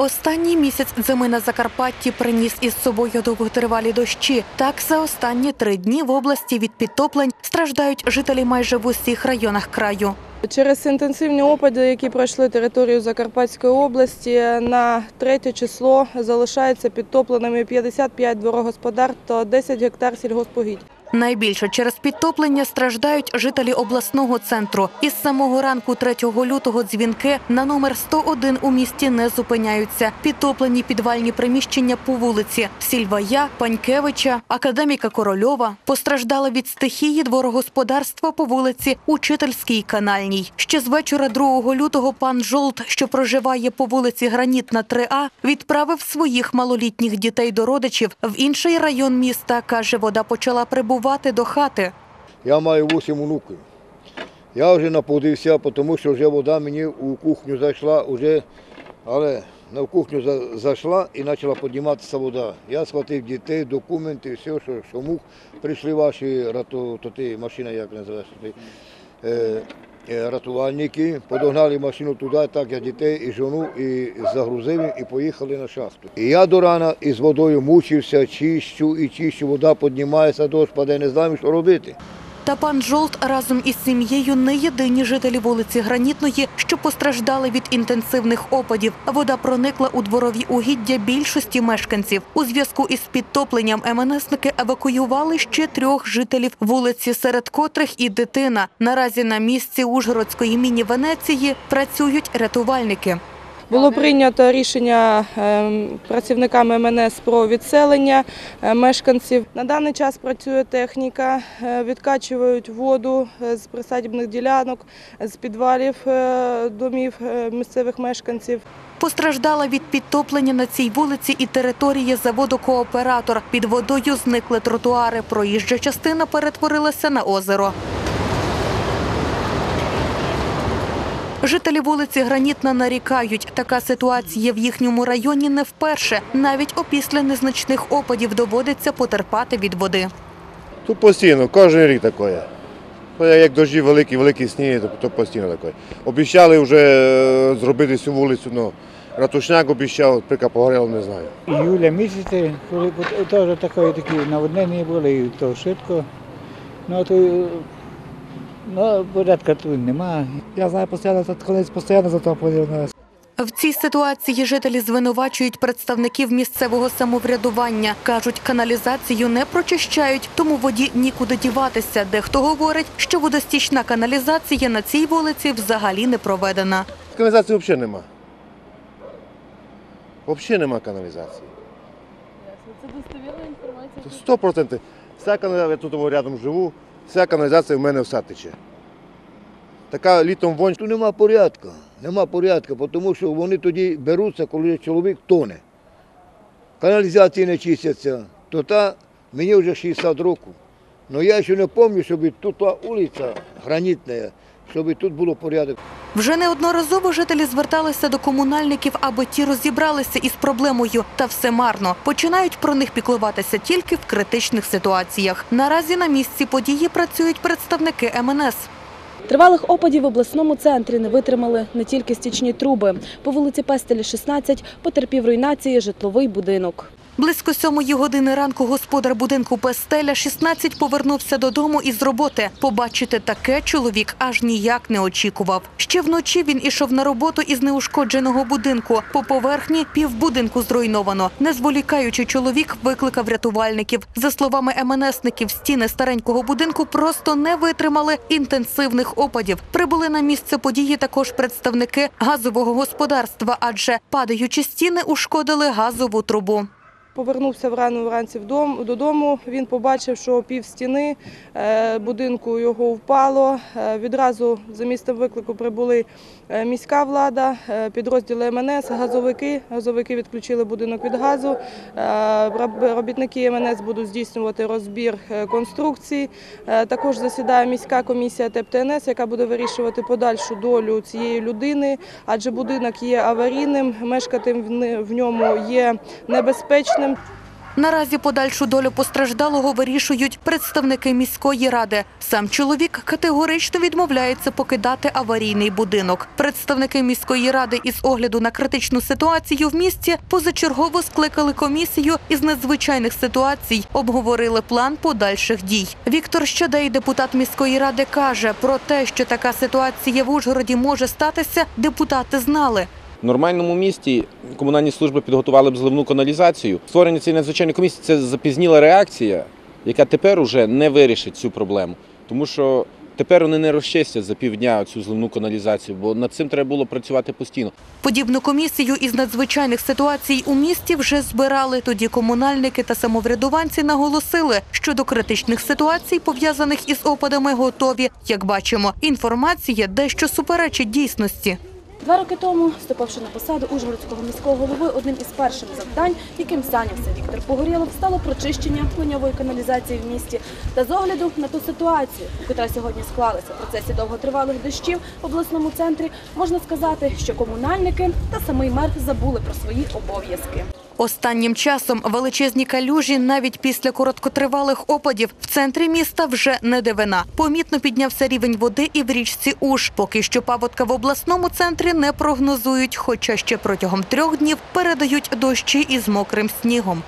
Останній місяць зими на Закарпатті приніс із собою довготривалі дощі. Так, за останні три дні в області від підтоплень страждають жителі майже в усіх районах краю. Через інтенсивні опади, які пройшли територію Закарпатської області, на третє число залишаються підтопленими 55 дворогосподарств та 10 гектар сільгоспогідь. Найбільше через підтоплення страждають жителі обласного центру. Із самого ранку 3 лютого дзвінки на номер 101 у місті не зупиняються. Підтоплені підвальні приміщення по вулиці Сільвая, Панькевича, Академіка Корольова. Постраждали від стихії дворогосподарства по вулиці Учительській канальній. Ще з вечора 2 лютого пан Жолт, що проживає по вулиці Гранітна 3А, відправив своїх малолітніх дітей до родичів в інший район міста. каже, вода почала прибувати до хати. Я маю 8 онуків. Я вже напудився, тому що вже вода мені у кухню зайшла, вже, але на кухню зайшла і почала підніматися вода. Я схватив дітей, документи, все, що, що мух. Прийшли ваші рату, то ти, машина, як називається, е, рятувальники, подогнали машину туди, так я дітей і жону, і загрузив і поїхали на шахту. І я до рана із водою мучився, чищу і чищу, вода піднімається, дощ паде, не знаю, що робити. Та пан Жолт разом із сім'єю не єдині жителі вулиці Гранітної, що постраждали від інтенсивних опадів. Вода проникла у дворові угіддя більшості мешканців. У зв'язку із підтопленням МНСники евакуювали ще трьох жителів вулиці, серед котрих і дитина. Наразі на місці Ужгородської міні-Венеції працюють рятувальники. Було прийнято рішення ем, працівниками МНС про відселення е, мешканців. На даний час працює техніка, е, відкачують воду е, з присадібних ділянок, з підвалів домів місцевих мешканців. Постраждала від підтоплення на цій вулиці і територія заводу «Кооператор». Під водою зникли тротуари. Проїжджа частина перетворилася на озеро. Жителі вулиці Гранітна нарікають, така ситуація в їхньому районі не вперше. Навіть опісля незначних опадів доводиться потерпати від води. Тут постійно, кожен рік таке. Як дощі великі, великі сніги, то, то постійно таке. Обіцяли вже е, зробити цю вулицю, ну, ратушняк обіцяв, прика погоріло, не знаю. Июля місяці, коли теж такі наводнення були, і то швидко. Ну, то, е, ну, порядка тут немає. Я знаю, постійно тут колись постійно затоплює нас. В цій ситуації жителі звинувачують представників місцевого самоврядування. Кажуть, каналізацію не прочищають, тому воді нікуди діватися. Дехто говорить, що водостічна каналізація на цій вулиці взагалі не проведена. Каналізації взагалі нема. Взагалі нема каналізації. Це достовірна інформація. Сто процентів. Вся каналізація, я тут рядом живу, вся каналізація в мене все тече. Така літом вонь. Тут нема порядку. Нема порядку, тому що вони тоді беруться, коли чоловік тоне. Каналізації не чистяться. То та мені вже 60 років. Ну я ще не пам'ятаю, щоб тут та вулиця гранітна, щоб тут було порядок. Вже неодноразово жителі зверталися до комунальників, аби ті розібралися із проблемою, та все марно. Починають про них піклуватися тільки в критичних ситуаціях. Наразі на місці події працюють представники МНС. Тривалих опадів в обласному центрі не витримали не тільки стічні труби. По вулиці Пестелі, 16, потерпів руйнації житловий будинок. Близько сьомої години ранку господар будинку Пестеля 16 повернувся додому із роботи. Побачити таке чоловік аж ніяк не очікував. Ще вночі він ішов на роботу із неушкодженого будинку. По поверхні півбудинку зруйновано. Не зволікаючи, чоловік викликав рятувальників. За словами МНСників, стіни старенького будинку просто не витримали інтенсивних опадів. Прибули на місце події також представники газового господарства, адже падаючі стіни ушкодили газову трубу. Повернувся врано вранці додому. Він побачив, що пів стіни е, будинку його впало. Е, Відразу за місцем виклику прибули е, міська влада, підрозділи МНС, газовики. Газовики відключили будинок від газу. Робітники МНС будуть здійснювати розбір конструкцій. Е, Також засідає міська комісія ТЕП-ТНС, яка буде вирішувати подальшу долю цієї людини, адже будинок є аварійним, мешкати в ньому є небезпечним. Наразі подальшу долю постраждалого вирішують представники міської ради. Сам чоловік категорично відмовляється покидати аварійний будинок. Представники міської ради із огляду на критичну ситуацію в місті позачергово скликали комісію із надзвичайних ситуацій, обговорили план подальших дій. Віктор Щадей, депутат міської ради, каже про те, що така ситуація в Ужгороді може статися, депутати знали. В нормальному місті комунальні служби підготували б зливну каналізацію. Створення цієї надзвичайної комісії це запізніла реакція, яка тепер уже не вирішить цю проблему. Тому що тепер вони не розчистять за півдня цю зливну каналізацію, бо над цим треба було працювати постійно. Подібну комісію із надзвичайних ситуацій у місті вже збирали. Тоді комунальники та самоврядуванці наголосили, що до критичних ситуацій, пов'язаних із опадами, готові. Як бачимо, інформація дещо суперечить дійсності. Два роки тому, вступивши на посаду Ужгородського міського голови, одним із перших завдань, яким зайнявся Віктор Погорєлов, стало прочищення ливневої каналізації в місті. Та з огляду на ту ситуацію, яка сьогодні склалася в процесі довготривалих дощів в обласному центрі, можна сказати, що комунальники та самий мер забули про свої обов'язки. Останнім часом величезні калюжі навіть після короткотривалих опадів в центрі міста вже не дивина. Помітно піднявся рівень води і в річці Уж. Поки що паводка в обласному центрі не прогнозують, хоча ще протягом трьох днів передають дощі із мокрим снігом.